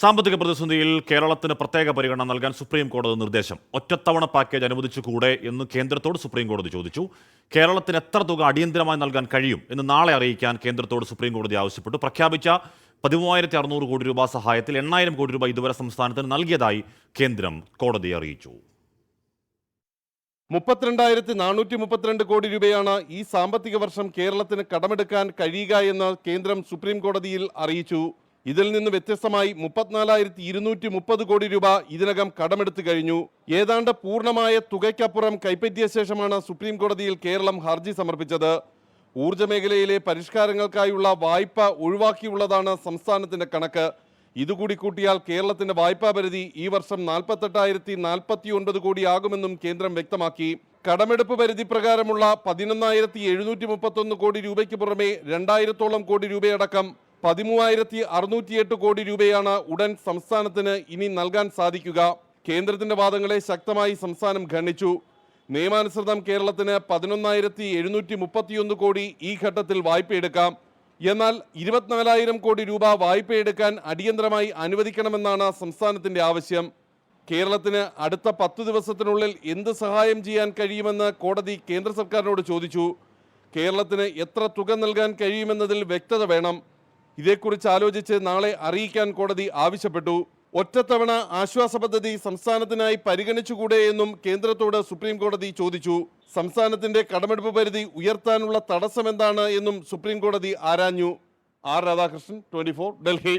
സാമ്പത്തിക പ്രതിസന്ധിയിൽ കേരളത്തിന് പ്രത്യേക പരിഗണന നൽകാൻ സുപ്രീം കോടതി നിർദ്ദേശം. ഒറ്റത്തവണ പാക്കേജ് അനുവദിച്ചുകൂടെ എന്ന് കേന്ദ്രത്തോട് സുപ്രീം കോടതി ചോദിച്ചു. കേരളത്തിന് എത്ര തുക അടിയന്തരമായി നൽകാൻ കഴിയും എന്ന് നാളെ അറിയിക്കാൻ കേന്ദ്രത്തോട് സുപ്രീം കോടതി ആവശ്യപ്പെട്ടു. പ്രഖ്യാപിച്ച പതിമൂവായിരത്തി അറുന്നൂറ് കോടി രൂപ സഹായത്തിൽ എണ്ണായിരം കോടി രൂപ ഇതുവരെ സംസ്ഥാനത്തിന് നൽകിയതായി കേന്ദ്രം കോടതിയെ അറിയിച്ചു. മുപ്പത്തിരണ്ടായിരത്തി നാനൂറ്റി മുപ്പത്തിരണ്ട് കോടി രൂപയാണ് ഈ സാമ്പത്തിക വർഷം കേരളത്തിന് കടമെടുക്കാൻ കഴിയുക എന്ന് കേന്ദ്രം സുപ്രീം കോടതിയിൽ അറിയിച്ചു. ഇതിൽ നിന്ന് വ്യത്യസ്തമായി മുപ്പത്തിനാലായിരത്തി ഇരുന്നൂറ്റി മുപ്പത് കോടി രൂപ ഇതിനകം കടമെടുത്തു കഴിഞ്ഞു. ഏതാണ്ട് പൂർണമായ തുകയ്ക്കപ്പുറം കൈപ്പറ്റിയ ശേഷമാണ് സുപ്രീം കോടതിയിൽ കേരളം ഹർജി സമർപ്പിച്ചത്. ഊർജ മേഖലയിലെ പരിഷ്കാരങ്ങൾക്കായുള്ള വായ്പ ഒഴിവാക്കിയുള്ളതാണ് സംസ്ഥാനത്തിന്റെ കണക്ക്. ഇതുകൂടി കൂട്ടിയാൽ കേരളത്തിന്റെ വായ്പാ പരിധി ഈ വർഷം നാൽപ്പത്തെട്ടായിരത്തി നാൽപ്പത്തി ഒൻപത് കോടിയാകുമെന്നും കേന്ദ്രം വ്യക്തമാക്കി. കടമെടുപ്പ് പരിധി പ്രകാരമുള്ള പതിനൊന്നായിരത്തി എഴുന്നൂറ്റി മുപ്പത്തൊന്ന് കോടി രൂപയ്ക്ക് പുറമെ രണ്ടായിരത്തോളം കോടി രൂപയടക്കം പതിമൂവായിരത്തി അറുന്നൂറ്റിയെട്ട് കോടി രൂപയാണ് ഉടൻ സംസ്ഥാനത്തിന് ഇനി നൽകാൻ സാധിക്കുക. കേന്ദ്രത്തിന്റെ വാദങ്ങളെ ശക്തമായി സംസ്ഥാനം ഖണ്ഡിച്ചു. നിയമാനുസൃതം കേരളത്തിന് പതിനൊന്നായിരത്തി എഴുന്നൂറ്റി മുപ്പത്തിയൊന്ന് കോടി ഈ ഘട്ടത്തിൽ വായ്പയെടുക്കാം. എന്നാൽ ഇരുപത്തിനാലായിരം കോടി രൂപ വായ്പയെടുക്കാൻ അടിയന്തരമായി അനുവദിക്കണമെന്നാണ് സംസ്ഥാനത്തിന്റെ ആവശ്യം. കേരളത്തിന് അടുത്ത പത്തു ദിവസത്തിനുള്ളിൽ എന്ത് സഹായം ചെയ്യാൻ കഴിയുമെന്ന് കോടതി കേന്ദ്ര സർക്കാരിനോട് ചോദിച്ചു. കേരളത്തിന് എത്ര തുക നൽകാൻ കഴിയുമെന്നതിൽ വ്യക്തത വേണം. ഇതേക്കുറിച്ച് ആലോചിച്ച് നാളെ അറിയിക്കാൻ കോടതി ആവശ്യപ്പെട്ടു. ഒറ്റത്തവണ ആശ്വാസ പദ്ധതി സംസ്ഥാനത്തിനായി പരിഗണിച്ചുകൂടെ എന്നും കേന്ദ്രത്തോട് സുപ്രീം കോടതി ചോദിച്ചു. സംസ്ഥാനത്തിന്റെ കടമെടുപ്പ് പരിധി ഉയർത്താനുള്ള തടസ്സമെന്താണ് എന്നും സുപ്രീം കോടതി ആരാഞ്ഞു. R Radhakrishnan twenty Delhi.